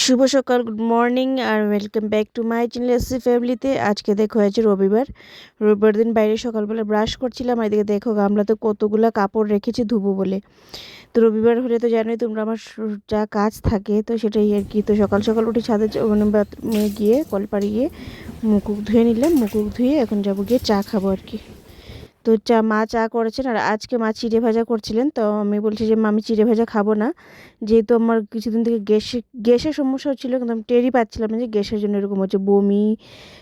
শুভ সকাল good morning R welcome back to my channel SC ফ্যামিলিতে আজকে দেখো হয়েছে রবিবার রবিবার দিন বাইরে সকালবেলা ব্রাশ করছিলাম আর এদিকে দেখো গামলাতে কতগুলো কাপড় রেখেছি ধুবো বলে। তো রবিবার হলে তো জানোই তোমরা আমার যা কাজ থাকে, তো সেটাই আর কি। তো সকাল সকাল উঠে ছাদে মানে বাথরুমে গিয়ে, কলপাড়ে গিয়ে উখ ধুয়ে নিলাম উখ ধুয়ে এখন যাব গিয়ে চা খাব আর কি। তো চা, মা চা করেছেন আর আজকে মা চিড়ে ভাজা করছিলেন। তো আমি বলছি যে, মা, আমি চিড়ে ভাজা খাব না। যেহেতু আমার কিছুদিন থেকে গ্যাসে, গ্যাসের সমস্যা হচ্ছিল, কিন্তু আমি টেরই পাচ্ছিলাম না যে, গ্যাসের জন্য এরকম হচ্ছে বমি।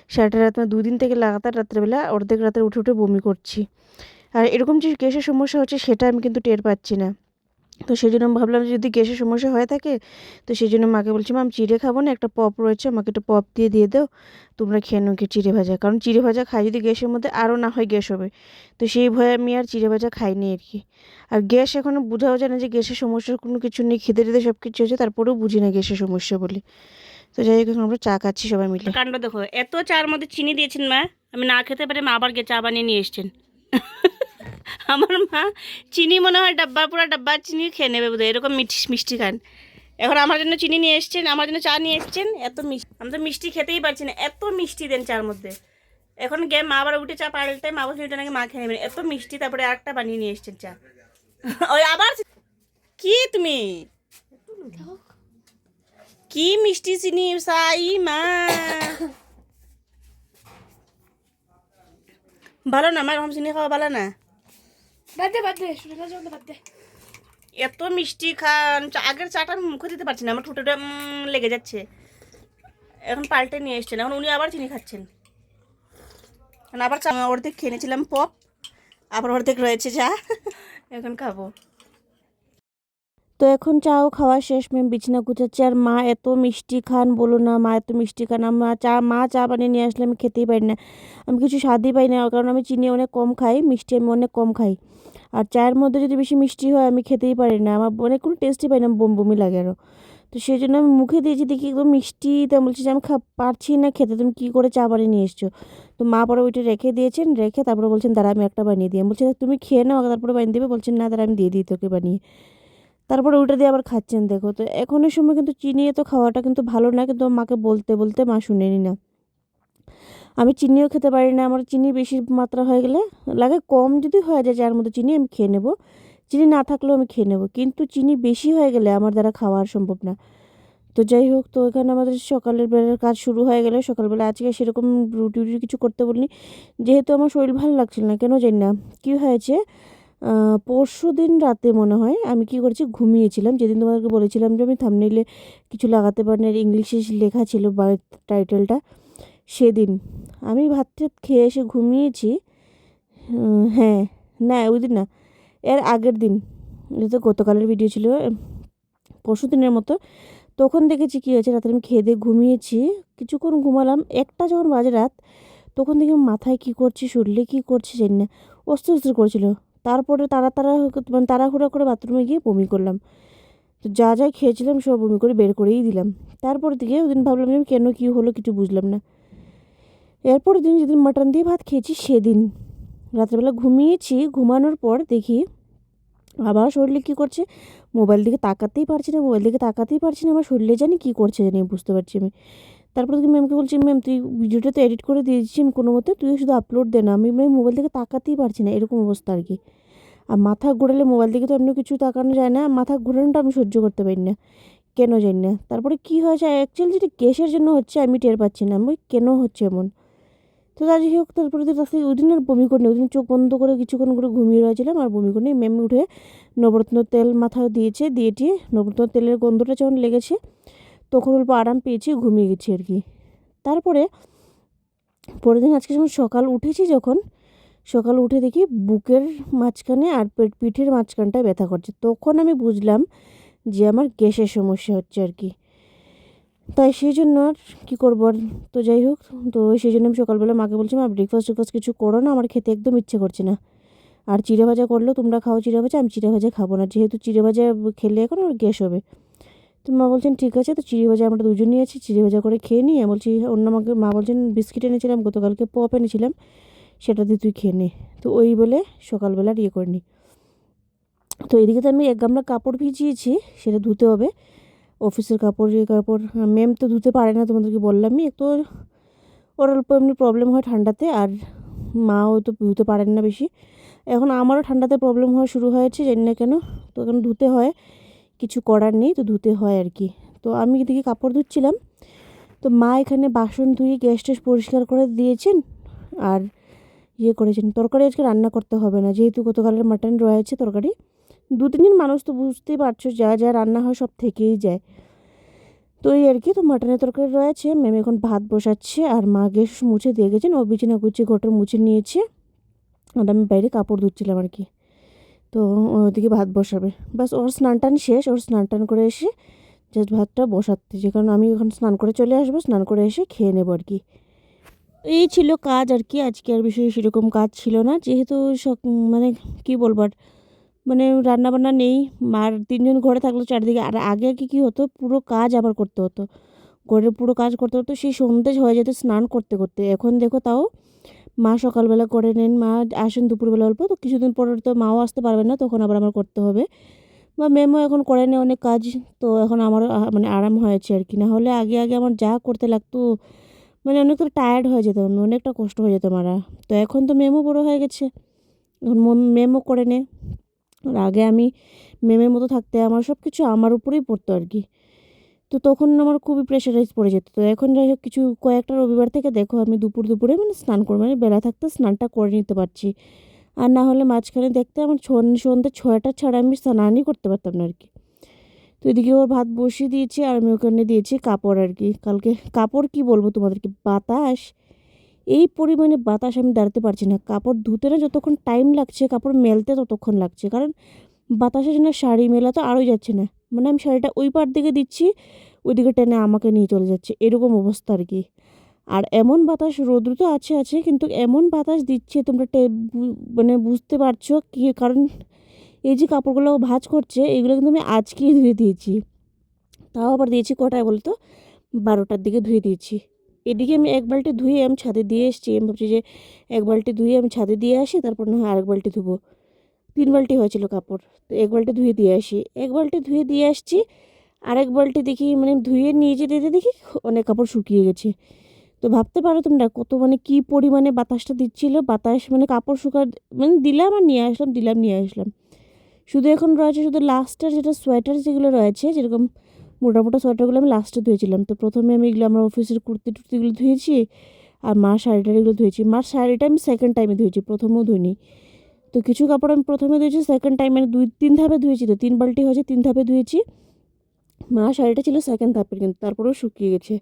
সারাটা রাত মানে দুদিন থেকে লাগাতার রাত্রেবেলা অর্ধেক রাতে উঠে উঠে বমি করছি। আর এরকম যে গ্যাসের সমস্যা হচ্ছে, সেটা আমি কিন্তু টের পাচ্ছি না। তো সেই জন্য ভাবলাম যদি গ্যাসের সমস্যা হয়ে থাকে, তো সেই জন্য মাকে বলছি, মা, আমি চিড়ে খাব না, একটা পপ রয়েছে, আমাকে একটা পপ দিয়ে দিয়ে দাও, তোমরা খেয়ে নাও কি চিড়ে ভাজা। কারণ চিড়ে ভাজা খাই যদি গ্যাসের মধ্যে আরও না হয় গ্যাস হবে। তো সেই ভয়ে আমি আর চিড়ে ভাজা খাইনি আর কি। আর গ্যাস এখনও বোঝাও যায় না যে গ্যাসের সমস্যার কোনো কিছু নেই, খিদে টিদে সব কিছু হচ্ছে তারপরেও বুঝি না গ্যাসের সমস্যা বলে। তো যাই হোক, এখন আমরা চা খাচ্ছি সবাই মিলে। কাণ্ড দেখো, এত চার মধ্যে চিনি দিয়েছেন মা, আমি না খেতে পারি মা আবার চা বানিয়ে নিয়ে এসছেন। আমার মা চিনি মনে হয় ডাব্বা পুরো ডাব্বা চিনি খেয়ে নেবে বোধহয়, এরকম মিষ্টি মিষ্টি খান। এখন আমার জন্য চিনি নিয়ে এসছেন, আমার জন্য চা নিয়ে এসছেন, এত মিষ্টি। আমি তো মিষ্টি খেতেই পারছি না, এত মিষ্টি দেন চার মধ্যে। এখন গে, মা আবার উঠে চা পাল্টে, মা বলছে, এটা নাকি মা খেয়ে নেবেন এত মিষ্টি, তারপরে আরেকটা বানিয়ে নিয়ে এসছেন চা। ওই আবার কি তুমি? কি মিষ্টি চিনি সাই মা? ভালো না আমার এরকম চিনি খাওয়া ভালো না? বাদ দে বাদ দে শুনে না যাও বাদ দে। এত মিষ্টি খান চা- আগের চাটা আমি মুখে দিতে পারছি না আমার ঠোঁটটা লেগে যাচ্ছে। এখন পাল্টে নিয়ে এসছেন এখন উনি আবার চিনি খাচ্ছেন। এখন আবার চা অর্ধেক খেয়ে নিয়েছিলাম পপ আবার অর্ধেক রয়েছে চা এখন খাব। তো এখন চাও খাওয়া শেষ ম্যাম বিছানা গুছাচ্ছি। আর মা এত মিষ্টি খান বলো না মা এত মিষ্টি খান। আমার চা মা চা বানিয়ে নিয়ে আসলে আমি খেতেই পারি না। আমি কিছু স্বাদই পাই না কারণ আমি চিনি অনেক কম খাই মিষ্টি আমি অনেক কম খাই। আর চায়ের মধ্যে যদি বেশি মিষ্টি হয়, আমি খেতেই পারি না। আমার মানে কোনো টেস্টই পাই না বমি বমি লাগে আরও তো সেই জন্য আমি মুখে দিয়েছি, দেখি একদম মিষ্টি, তো বলছি যে আমি খা পারছি না খেতে, তুমি কী করে চা বানিয়ে নিয়ে এসছো? তো মা পরে ওইটা রেখে দিয়েছেন, রেখে তারপরে বলছেন, দাঁড়া, আমি একটা বানিয়ে দিই। বলছি তুমি খেয়ে নাও তারপরে বানিয়ে দেবে। বলছেন, না, দাঁড়া, আমি দিয়ে দিই, তোকে বানিয়ে। তারপরে ওইটা দিয়ে আবার খাচ্ছেন, দেখো। তো এখনের সময় কিন্তু চিনি তো খাওয়াটা কিন্তু ভালো না, কিন্তু মাকে বলতে বলতে মা শুনেনি না। আমি চিনিও খেতে পারি না, আমার চিনি বেশি মাত্রা হয়ে গেলে লাগে কম যদি হয়ে যায় যার মধ্যে চিনি আমি খেয়ে নেব। চিনি না থাকলেও আমি খেয়ে নেব, কিন্তু চিনি বেশি হয়ে গেলে আমার দ্বারা খাওয়া আর সম্ভব না। তো যাই হোক, তো এখানে আমাদের সকালের বেলার কাজ শুরু হয়ে গেলে সকালবেলা আজকে সেরকম রুটি উটি কিছু করতে বলিনি। যেহেতু আমার শরীর ভালো লাগছিল না, কেন জানি না। কী হয়েছে? পরশু দিন রাতে মনে হয় আমি কি করেছি, ঘুমিয়েছিলাম। যেদিন তোমাদেরকে বলেছিলাম যে আমি থামনেলে কিছু লাগাতে পারি না ইংলিশে লেখা ছিল বা টাইটেলটা সেদিন। আমি ভাত টাত খেয়ে এসে ঘুমিয়েছি। হ্যাঁ না, ওই দিন না, এর আগের দিন। এটা তো গতকালের ভিডিও ছিল পরশু দিনের মতো। তখন দেখেছি কী হয়েছে, রাতে আমি খেয়ে দিয়ে ঘুমিয়েছি। কিছুক্ষণ ঘুমালাম, একটা যখন বাজে রাত, তখন দেখি মাথায় কী করছি, শরীরে কী করছে জানি না, অস্থির অস্থির করছিল। তারপরে তারা তারা মানে তাড়াহুড়া করে বাথরুমে গিয়ে বমি করলাম। তো যা যা খেয়েছিলাম সব বমি করে বের করেই দিলাম। তারপর থেকে ওদিন ভাবলাম যে কেন কী হলো কিছু বুঝলাম না। এরপর দিন যেদিন মাটন দিয়ে ভাত খেয়েছি, সেদিন রাত্রেবেলা ঘুমিয়েছি। ঘুমানোর পর দেখি আবার শরীরে কী করছে? মোবাইল দিকে তাকাতেই পারছি না, মোবাইল দিকে তাকাতেই পারছি না, আমার শরীরে জানি কী করছে জানি, বুঝতে পারছি আমি। তারপর থেকে ম্যামকে বলছি ম্যাম তুই ভিডিওটা তো এডিট করে দিয়েছিস আমি কোনো মতে তুই শুধু আপলোড দে না। আমি ম্যাম মোবাইল দিকে তাকাতেই পারছি না, এরকম অবস্থা আর কি। আর মাথা ঘোরালে মোবাইল দিকে তো এমনি কিছু তাকানো যায় না, মাথা ঘোরানোটা আমি সহ্য করতে পারি না, কেন জানি না। তারপরে কী হয়েছে অ্যাকচুয়ালি যেটা গ্যাসের জন্য হচ্ছে, আমি টের পাচ্ছি না। আমি কেন হচ্ছে এমন? তো যাই হোক, তারপরে তো রাতে ওই দিন আর বমি করিনি ওই দিন চোখ বন্ধ করে কিছুক্ষণ করে ঘুমিয়ে রয়েছিলাম আর বমি করিনি ম্যাম উঠে নবরত্ন তেল মাথায় দিয়েছে, দিয়ে টিয়ে নবরত্ন তেলের গন্ধটা যখন লেগেছে, তখন অল্প আরাম পেয়েছি, ঘুমিয়ে গেছি আর কি। তারপরে পরের দিন আজকে যখন সকাল উঠেছি যখন, সকাল উঠে দেখি বুকের মাঝখানে আর পেট পিঠের মাঝখানটায় ব্যথা করছে। তখন আমি বুঝলাম যে আমার গ্যাসের সমস্যা হচ্ছে আর কি। তাই সেই জন্য আর কী করব আর? তো যাই হোক, তো সেই জন্য আমি সকালবেলা মাকে বলছি, মা ব্রেকফাস্ট টেকফাস্ট কিছু করো না, আমার খেতে একদম ইচ্ছে করছে না। আর চিড়ে ভাজা করলেও তোমরা খাও চিড়ে ভাজা, আমি চিড়ে ভাজা খাব না। যেহেতু চিড়ে ভাজা খেলে এখন আমার গ্যাস হবে। তো মা বলছেন, ঠিক আছে, তো চিড়ে ভাজা আমরা দুজনই আছি, চিড়ে ভাজা করে খেয়ে নিই বলছি, অন্য মাকে মা বলছেন, বিস্কিট এনেছিলাম, গতকালকে পপ এনেছিলাম, সেটা দিয়ে তুই খেয়ে নে। তো ওই বলে সকালবেলা ইয়ে করে নি। তো এদিকে তো আমি এক গামলা কাপড় ভিজিয়েছি, সেটা ধুতে হবে। অফিসের কাপড় এই কাপড় ম্যাম তো ধুতে পারে না তোমাদেরকে বললামই একটু ওর অল্প এমনি প্রবলেম হয় ঠান্ডাতে আর মাও তো ধুতে পারেন না বেশি। এখন আমারও ঠান্ডাতে প্রবলেম হওয়া শুরু হয়েছে, জানি না কেন। তো এখন ধুতে হয়, কিছু করার নেই, তো ধুতে হয় আর কি। তো আমি এদিকে কাপড় ধুচ্ছিলাম। তো মা এখানে বাসন ধুয়ে গ্যাস ট্যাস পরিষ্কার করে দিয়েছেন আর ইয়ে করেছেন। তরকারি আজকে রান্না করতে হবে না, যেহেতু গতকালের মাটন রয়েছে তরকারি। দু তিন দিন মানুষ তো বুঝতেই পারছ, যা যা রান্না হয় সব থেকেই যায়। তো এই আর কি, তো মাটনের তরকারি রয়েছে। ম্যাম এখন ভাত বসাচ্ছে আর মা গ্যাস মুছে দিয়ে গেছেন। ও বিছানা গুছিয়ে ঘরটা মুছে নিয়েছে। আর আমি বাইরে কাপড় ধুচ্ছিলাম আর কি। তো ওদিকে ভাত বসাবে। বাস ওর স্নান টান শেষ। ওর স্নান টান করে এসে জাস্ট ভাতটা বসাতে যে কারণ আমি এখন স্নান করে চলে আসব। স্নান করে এসে খেয়ে নেব আর কি। এই ছিল কাজ আর কি। আজকে আর বিষয়ে সেরকম কাজ ছিল না। যেহেতু সক মানে কি বলব আর মানে রান্নাবান্না নেই, মার তিনজন ঘরে থাকল চারদিকে। আর আগে আগে কী হতো? পুরো কাজ আবার করতে হতো। ঘরের পুরো কাজ করতে হতো, সেই সন্ধ্যে হয়ে যেত স্নান করতে করতে। এখন দেখো তাও, মা সকালবেলা করে নেন, মা আসেন দুপুরবেলা অল্প। তো কিছুদিন পর তো মাও আসতে পারবে না, তখন আবার আমার করতে হবে। বা মেমও এখন করে নেয় অনেক কাজ, তো এখন আমারও মানে আরাম হয়েছে আর কি। না হলে আগে আগে আমার যা করতে লাগতো মানে অনেকটা টায়ার্ড হয়ে আমি, অনেকটা কষ্ট হয়ে যেত আমার তো এখন তো মেমও বড়ো হয়ে গেছে। এখন মেমও করে নে আর আগে আমি মেমের মতো থাকতে আমার সব কিছু আমার উপরেই পড়তো আর কি। তো তখন আমার খুবই প্রেশারাইজ পড়ে যেত। তো এখন যাই হোক কিছু কয়েকটা রবিবার থেকে দেখো আমি দুপুর দুপুরে মানে স্নান করে মানে বেলা থাকতে স্নানটা করে নিতে পারছি। আর না হলে মাঝখানে দেখতে আমার সন- সন্ধ্যে ছয়টা ছাড়া আমি স্নানই করতে পারতাম না আর কি। তো এদিকে ওর ভাত বসিয়ে দিয়েছি আর আমি ওখানে দিয়েছি কাপড় আর কি। কালকে কাপড় কি বলব তোমাদেরকে? বাতাস এই পরিমাণে বাতাস আমি দাঁড়াতে পারছি না। কাপড় ধুতে না যতক্ষণ টাইম লাগছে, কাপড় মেলতে ততক্ষণ লাগছে। কারণ বাতাসের জন্য শাড়ি মেলা তো আরোই যাচ্ছে না। মানে আমি শাড়িটা ওই পার দিকে দিচ্ছি ওইদিকে টেনে আমাকে নিয়ে চলে যাচ্ছে। এরকম অবস্থা আর কি। আর এমন বাতাস রৌদ্র তো আছে আছে, কিন্তু এমন বাতাস দিচ্ছে, তোমরা টে- মানে বুঝতে পারছ কি? কারণ এই যে কাপড়গুলো ভাঁজ করছে, এগুলো কিন্তু আমি আজকেই ধুয়ে দিয়েছি। তাও আবার দিয়েছি কটায় বলতো? বারোটার দিকে ধুয়ে দিয়েছি। এদিকে আমি এক বালতি ধুয়ে আমি ছাদে দিয়ে এসেছি। আমি ভাবছি যে এক বালতি ধুয়ে আমি ছাদে দিয়ে আসি, তারপর না হয় আরেক বালতি ধুবো। তিন বালতি হয়েছিল কাপড়, তো এক বালতি ধুয়ে দিয়ে আসি। এক বালতি ধুয়ে দিয়ে আসছি, আরেক বালতি দেখি মানে ধুয়ে নিয়ে যেতে যেতে দেখি অনেক কাপড় শুকিয়ে গেছে। তো ভাবতে পারো তোমরা কত মানে কী পরিমাণে বাতাসটা দিচ্ছিল। বাতাস মানে কাপড় শুকা মানে দিলাম আর নিয়ে আসলাম, দিলাম, নিয়ে আসলাম। শুধু এখন রয়েছে শুধু লাস্টের যেটা সোয়েটার যেগুলো রয়েছে, যেরকম মোটা সোয়েটারগুলো আমি লাস্টে ধুয়েছিলাম। তো প্রথমে আমি এগুলো আমার অফিসের কুর্তি টুর্তিগুলো ধুয়েছি আর মার শাড়ি টাড়িগুলো ধুয়েছি। মার শাড়িটা আমি সেকেন্ড টাইমে ধুয়েছি, প্রথমেও ধুইনি। তো কিছু কাপড় আমি প্রথমে ধুয়েছি সেকেন্ড টাইম মানে দুই, তিন ধাপে ধুয়েছি তো, তিন বালতি হয়েছে, তিন ধাপে ধুয়েছি। মা শাড়িটা ছিল সেকেন্ড ধাপের কিন্তু তারপরেও শুকিয়ে গেছে।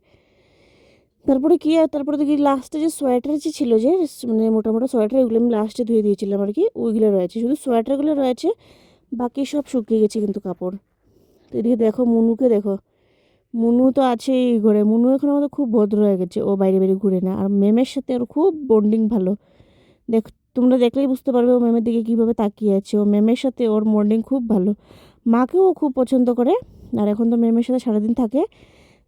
তারপরে কি আর, তারপরে দেখি লাস্টে যে সোয়েটার যে ছিল যে মানে মোটা মোটা সোয়েটার এগুলো আমি লাস্টে ধুয়ে দিয়েছিলাম আর কি, ওইগুলো রয়েছে। শুধু সোয়েটারগুলো রয়েছে, বাকি সব শুকিয়ে গেছে কিন্তু কাপড়। তো এদিকে দেখো মুনুকে দেখো। মুনু তো আছে এই ঘরে। মুনু এখন আমাদের খুব ভদ্র হয়ে গেছে। ও বাইরে বাইরে ঘুরে না। আর ম্যামের সাথে ওর খুব বন্ডিং ভালো। দেখ, তোমরা দেখলেই বুঝতে পারবে ও ম্যামের দিকে কীভাবে তাকিয়ে আছে। ও ম্যামের সাথে ওর বন্ডিং খুব ভালো। মাকেও ও খুব পছন্দ করে। আর এখন তো ম্যামের সাথে সারাদিন থাকে।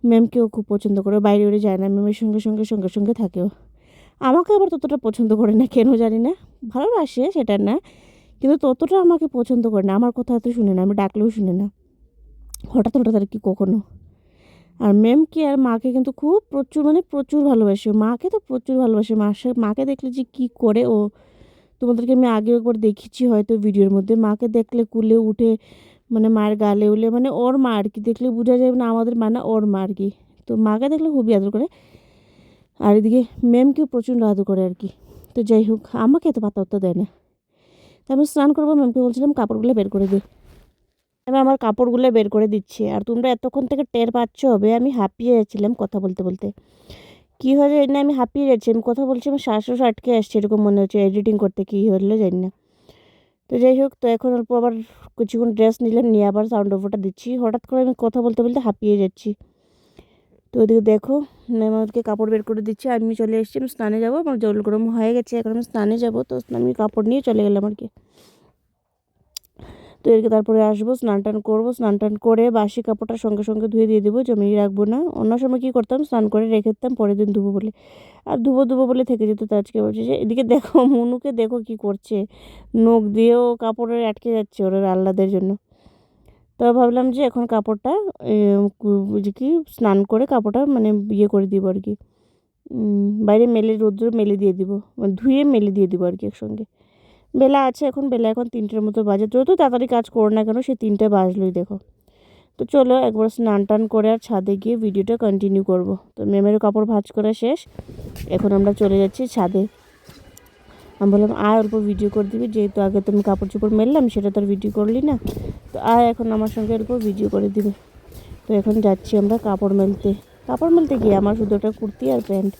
ম্যামকেও খুব পছন্দ করে। বাইরে বাইরে যায় না। ম্যামের সঙ্গে সঙ্গে সঙ্গে সঙ্গে থাকেও আমাকে আবার ততটা পছন্দ করে না। কেন জানি না। ভালোবাসে, সেটা না। কিন্তু ততটা আমাকে পছন্দ করে না। আমার কথা এত শুনে না। আমি ডাকলেও শুনে না। হঠাৎ হঠাৎ আর কি কখনো। আর ম্যামকে আর মাকে কিন্তু খুব প্রচুর মানে প্রচুর ভালোবাসে। মাকে তো প্রচুর ভালোবাসে। সাথে মাকে দেখলে যে কী করে ও, তোমাদেরকে আমি আগেও একবার দেখেছি হয়তো ভিডিওর মধ্যে। মাকে দেখলে কুলে উঠে মানে মায়ের গালে উলে মানে ওর মা আর কি। দেখলে বোঝা যাবে না আমাদের মা না ওর মা আর কি। তো মাকে দেখলে খুবই আদর করে। আর এদিকে ম্যামকেও প্রচণ্ড আদর করে আর কি। তো যাই হোক, আমাকে এত পাতা দেয় না। তো আমি স্নান করব ম্যামকে বলছিলাম কাপড়গুলো বের করে দে। আমি আমার কাপড়গুলো বের করে দিচ্ছি। আর তোমরা এতক্ষণ থেকে টের পাচ্ছ হবে, আমি হাঁপিয়ে যাচ্ছিলাম কথা বলতে বলতে। কী হয়েছে জানি না, আমি হাঁপিয়ে যাচ্ছি, আমি কথা বলছি, আমার শ্বাসও আটকে আসছে, এরকম মনে হচ্ছে এডিটিং করতে কী হলো জানি না। তো যাই হোক, তো এখন অল্প আবার কিছুক্ষণ ড্রেস নিলাম, নিয়ে আবার সাউন্ড ওভারটা দিচ্ছি। হঠাৎ করে আমি কথা বলতে বলতে হাঁপিয়ে যাচ্ছি। তো ওদিকে দেখো ম্যাম আমাদেরকে কাপড় বের করে দিচ্ছি আমি চলে এসেছি, আমি স্নানে যাব, আমার জল গরম হয়ে গেছে, এখন আমি স্নানে যাব, তো আমি কাপড় নিয়ে চলে গেলাম আর কি। তো এদিকে তারপরে আসব, স্নান টান করব, স্নান টান করে বাসি কাপড়টা সঙ্গে সঙ্গে ধুয়ে দিয়ে দেবো, জমিয়ে রাখব না। অন্য সময় কী করতাম, স্নান করে রেখে দিতাম, পরের দিন ধুবো বলে। আর ধুবো ধুবো বলে থেকে যেত তো আজকে বলছে যে, এদিকে দেখো, মনুকে দেখো কি করছে। নখ দিয়েও কাপড়ে আটকে যাচ্ছে ওর আহ্লাদের জন্য। তো ভাবলাম যে এখন কাপড়টা কি স্নান করে কাপড়টা মানে ইয়ে করে দিব আর কি। বাইরে মেলে, রোদ্র মেলে দিয়ে দিব। মানে ধুয়ে মেলে দিয়ে দিব আর কি একসঙ্গে। বেলা আছে এখন, বেলা এখন তিনটের মতো বাজে। যত তাড়াতাড়ি কাজ করো না কেন, সে তিনটে বাজলোই, দেখো। তো চলো একবার স্নান টান করে আর ছাদে গিয়ে ভিডিওটা কন্টিনিউ করব। তো মেমেরও কাপড় ভাঁজ করা শেষ। এখন আমরা চলে যাচ্ছি ছাদে। আমি বললাম, আয়, অল্প ভিডিও করে দিবি। যেহেতু আগে তুমি কাপড় চোপড় মেললাম, সেটা তো আর ভিডিও করলি না। তো আয়, এখন আমার সঙ্গে অল্প ভিডিও করে দিবে। তো এখন যাচ্ছি আমরা কাপড় মেলতে। কাপড় মেলতে গিয়ে আমার শুধু একটা কুর্তি আর প্যান্ট।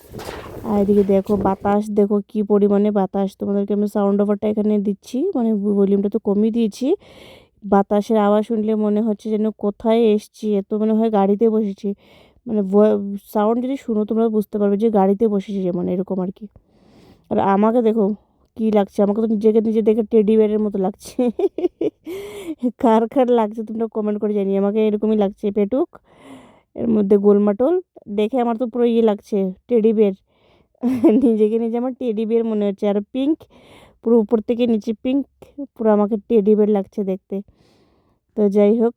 আর এদিকে দেখো বাতাস, দেখো কি পরিমাণে বাতাস। তোমাদেরকে আমি সাউন্ড ওভারটা এখানে দিচ্ছি মানে ভলিউমটা তো কমিয়ে দিয়েছি। বাতাসের আওয়াজ শুনলে মনে হচ্ছে যেন কোথায় এসছি, এত মনে হয় গাড়িতে বসেছি। মানে সাউন্ড যদি শুনো তোমরা বুঝতে পারবে যে গাড়িতে বসেছি যেমন এরকম আর কি। আর আমাকে দেখো কি লাগছে, আমাকে তো নিজেকে নিজে দেখে টেডি বিয়ারের মতো লাগছে। কার কার লাগছে তোমরা কমেন্ট করে জানি আমাকে এরকমই লাগছে পেটুক। এর মধ্যে গোলমাটোল, দেখে আমার তো পুরো ইয়ে লাগছে টেডি বিয়ার নিজেকে নিজে আমার টেডি বিয়ার মনে হচ্ছে। আর পিঙ্ক পুরো উপর থেকে নিচে পিঙ্ক পুরো আমাকে টেডি বিয়ার লাগছে দেখতে। তো যাই হোক,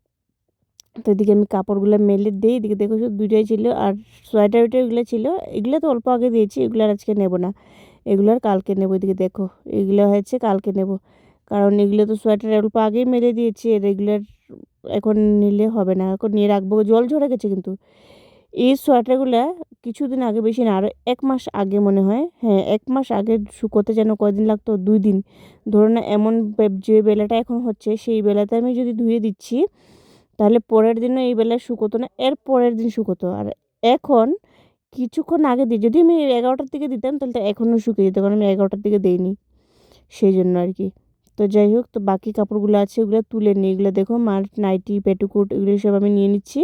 তো এদিকে আমি কাপড়গুলো মেলে দিই। এদিকে দেখো শুধু দুইটাই ছিল আর সোয়েটার ওয়েটার এগুলো ছিল। এগুলো তো অল্প আগে দিয়েছি, এগুলো আর আজকে নেব না। এগুলো আর কালকে নেব এদিকে দেখো। এগুলো হয়েছে কালকে নেব। কারণ এগুলো তো সোয়েটার অল্প আগেই মেলে দিয়েছি। রেগুলার এখন নিলে হবে না। এখন নিয়ে রাখব। জল ঝরে গেছে কিন্তু। এই সোয়েটারগুলো কিছুদিন আগে বেশি না আরও এক মাস আগে মনে হয়। হ্যাঁ এক মাস আগে শুকোতে যেন কয়দিন লাগতো, দুই দিন। ধরো না, এমন যে বেলাটা এখন হচ্ছে, সেই বেলাতে আমি যদি ধুয়ে দিচ্ছি, তাহলে পরের দিনও এই বেলায় শুকোতো না, এর পরের দিন শুকোতো। আর এখন কিছুক্ষণ আগে দিই যদি আমি এগারোটার দিকে দিতাম, তাহলে তো এখনও শুকিয়ে যেত, কারণ আমি এগারোটার দিকে দিইনি। সেই জন্য আর কি। তো যাই হোক, তো বাকি কাপড়গুলো আছে, ওগুলো তুলে নিই, এগুলো দেখো, মার নাইটি, পেটুকুট, এগুলো সব আমি নিয়ে নিচ্ছি।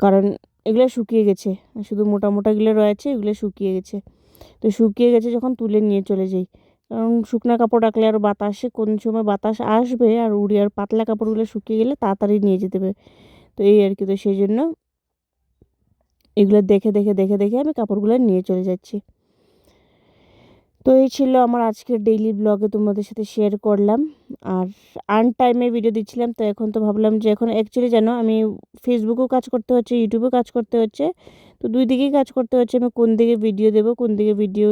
কারণ এগুলো শুকিয়ে গেছে। শুধু মোটা মোটাগুলো রয়েছে, এগুলো শুকিয়ে গেছে। তো শুকিয়ে গেছে যখন তুলে নিয়ে চলে যাই। কারণ শুকনো কাপড় রাখলে আর বাতাসে, কোন সময় বাতাস আসবে আর উড়ি আর পাতলা কাপড়গুলো শুকিয়ে গেলে তাড়াতাড়ি নিয়ে যেতে হবে। তো এই আর কি, তো সেই জন্য এগুলো দেখে দেখে দেখে দেখে আমি কাপড়গুলো নিয়ে চলে যাচ্ছি। তো এই ছিল আমার আজকের ডেইলি ব্লগে তোমাদের সাথে শেয়ার করলাম। আর আন টাইমে ভিডিও দিচ্ছিলাম, তো এখন তো ভাবলাম যে এখন অ্যাকচুয়ালি জানো আমি ফেসবুকেও কাজ করতে হচ্ছে ইউটিউবেও কাজ করতে হচ্ছে। তো দুই দিকেই কাজ করতে হচ্ছে, আমি কোন দিকে ভিডিও দেবো, কোন দিকে ভিডিও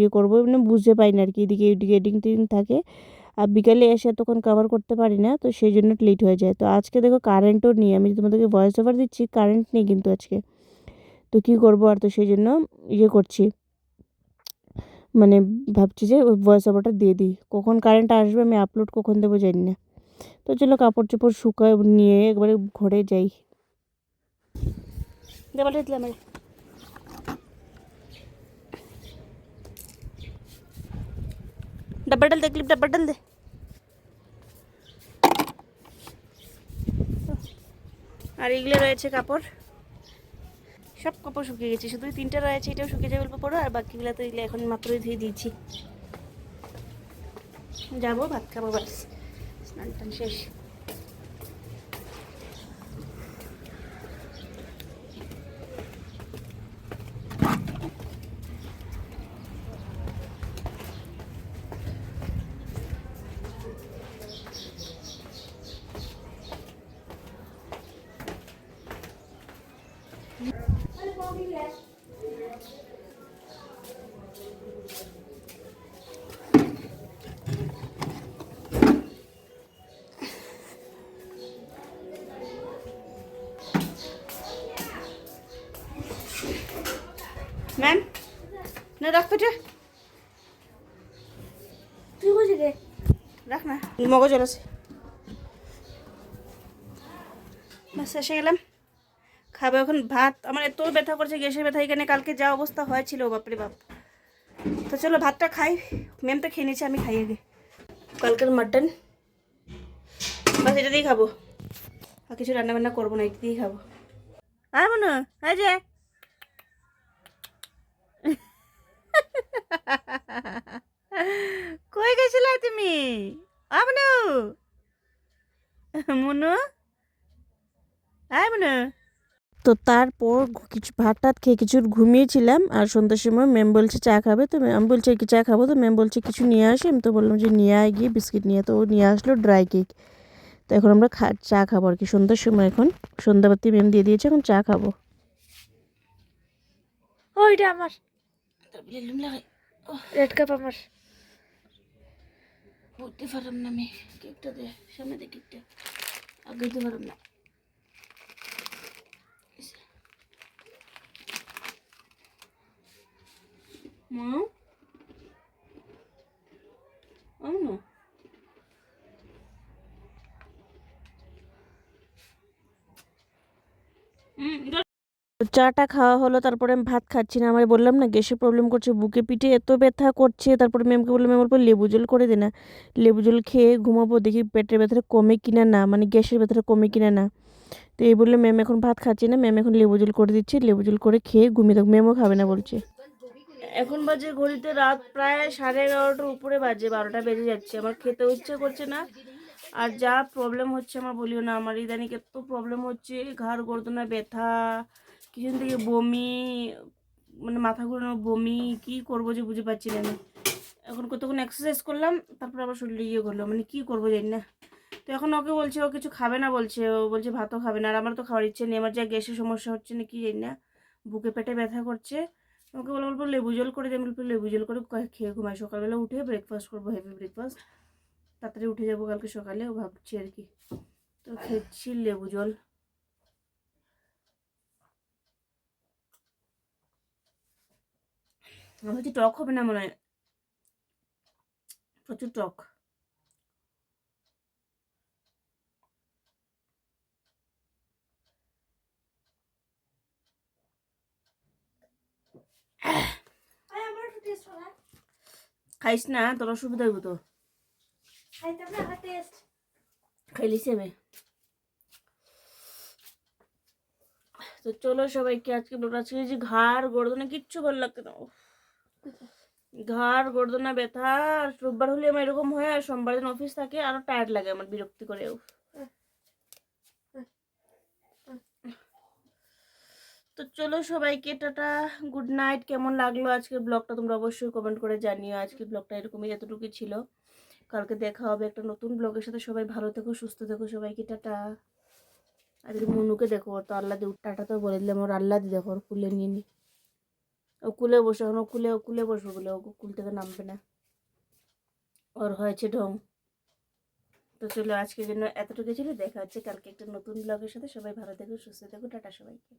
ইয়ে করব মানে বুঝতে পারি না আর কি, এদিকে এদিকে এডিটিং টিডিং থাকে। আর বিকালে এসে তখন কভার করতে পারি না, তো সেই জন্য লেট হয়ে যায়। তো আজকে দেখো কারেন্টও নেই, আমি তোমাদেরকে ভয়েস ওভার দিচ্ছি কারেন্ট নেই কিন্তু আজকে। তো কী করব আর তো সেই জন্য ইয়ে করছি। মানে ভাবছি যে ভয়েস ওভারটা দিয়ে দিই কখন কারেন্ট আসবে আমি আপলোড কখন দেবো জানি না তো চলো কাপড় চোপড় শুকায় নিয়ে একবারে ঘরে যাই দেবালে দিলাম আরে। डब्बा डाल दे क्लिप डब्बा डाल दे আর এগুলো রয়েছে কাপড় সব কাপড় শুকিয়ে গেছে। শুধু তিনটা রয়েছে, এটাও শুকিয়ে যাবে অল্প পড়ো, আর বাকিগুলো তো এগুলো এখন মাত্রই ধুয়ে দিয়েছি। যাব, ভাত খাব বাস স্নান টান শেষ। রাখ এটা। তুই বুঝি রে? রাখ না। মগজ আছে বাস এসে গেলাম। খাব এখন ভাত। আমার এত ব্যথা করছে গ্যাসের ব্যথা এখানে কালকে যা অবস্থা হয়েছিল বাপরে বাপ। তো চলো ভাতটা খাই। ম্যাম তো খেয়ে নিয়েছে আমি খাই আগে। কালকের মাটন। বাস এটা দিয়েই খাব। আর কিছু রান্না বান্না করব না এটা দিয়েই খাব। আর মনে হয় যে। কই গেছিলা তুমি? আমনু মনু? আয় মনু। তো তারপর কিছু ভাত টাত খেয়ে কিছু ঘুমিয়েছিলাম আর সন্ধ্যার সময় ম্যাম বলছে চা খাবে তো আমি বলছি কি চা খাব? তো ম্যাম বলছে কিছু নিয়ে আসি। আমি তো বললাম যে নিয়ে আয় গিয়ে বিস্কিট নিয়ে। তো ও নিয়ে আসলো ড্রাই কেক। তো এখন আমরা খা চা খাব আর কি। সন্ধ্যার সময় এখন সন্ধ্যাবাতি ম্যাম দিয়ে দিয়েছে এখন চা খাব। ওইটা আমার। তারপরে লুম লাগাই রেড কাপ আমার উঠতে পারলাম না আমি কেকটা দে সামনে দে কেকটা আগে দিতে পারলাম না মা আনো হুম তো চাটা খাওয়া হলো, তারপরে আমি ভাত খাচ্ছি না। আমার বললাম, না, গ্যাসের প্রবলেম করছে, বুকে পিঠে এত ব্যথা করছে। তারপরে ম্যামকে বললাম ম্যাম বলব লেবু জল করে দে না। লেবু জল খেয়ে ঘুমাবো, দেখি পেটের ব্যথাটা কমে কিনা না মানে গ্যাসের ব্যথাটা কমে কিনা না। তো এই বললে ম্যাম এখন ভাত খাচ্ছি না। ম্যাম এখন লেবু জল করে দিচ্ছে। লেবু জল করে খেয়ে ঘুমিয়ে থাকব ম্যামও খাবে না বলছে। এখন বাজে ঘড়িতে রাত প্রায় সাড়ে এগারোটার উপরে বাজে, বারোটা বেজে যাচ্ছে। আমার খেতেও ইচ্ছে করছে না। আর যা প্রবলেম হচ্ছে, আমার বলিও না। আমার ইদানিং এত প্রবলেম হচ্ছে। ঘাড় গর্দনা ব্যথা। কিছুদিন থেকে বমি মানে মাথা ঘুরানো, বমি, কি করব যে বুঝে পাচ্ছি না এখন কতক্ষণ এক্সারসাইজ করলাম, তারপর আবার শরীরে ইয়ে করল মানে কি করব জানি না। তো এখন ওকে বলছে, ও কিছু খাবে না বলছে। ও বলছে ভাতও খাবে না, আর আমার তো খাওয়ার ইচ্ছে নেই। আমার যা গ্যাসের সমস্যা হচ্ছে না কি জানি না। বুকে পেটে ব্যথা করছে। ওকে বলে বলব লেবু জল করে আমি বলব লেবু জল করে খেয়ে ঘুমাই সকালবেলা উঠে ব্রেকফাস্ট করব হেভি ব্রেকফাস্ট তাড়াতাড়ি উঠে যাব কালকে সকালে। ও ভাবছি আর কি। তো খেয়েছি লেবু জল। হচ্ছে টক হবে না মনে হয়। প্রচুর টক। খাইস না তোর অসুবিধা হইব তো। খাইলিস আমি তো চলো সবাইকে আজকে ব্লগ আজকে যে ঘাড় গর্দনা কিচ্ছু ভালো লাগতো না। ঘাড়, গর্দনা ব্যথা, আর রোববার হলে আমার এরকম হয়, আর সোমবার দিন অফিস থাকে, আরও টায়ার্ড লাগে আমার বিরক্তি করে তো চলো সবাইকে টাটা গুড নাইট কেমন লাগল আজকের ব্লগটা তোমরা অবশ্যই কমেন্ট করে জানিও আজকের ব্লগটা এরকমই এতটুকুই ছিল। কালকে দেখা হবে একটা নতুন ব্লগের সাথে, সবাই ভালো থেকো, সুস্থ থেকো সবাইকে, টাটা। আজকে মনুকে দেখো তো আল্লাহ দি টাটা তো বলে দিলাম, ওর আল্লাহ দেখো কুলে নিয়ে নি কুলে বসে এখন কুলে কুলে বসবে বলে ও কুল থেকে নামবে না। ওর হয়েছে ঢং। তো চলো, আজকের জন্য এতটুকু ছিল। দেখা হচ্ছে কালকে একটা নতুন ব্লগের সাথে। সবাই ভালো থেকো, সুস্থ থেকো। টাটা সবাইকে।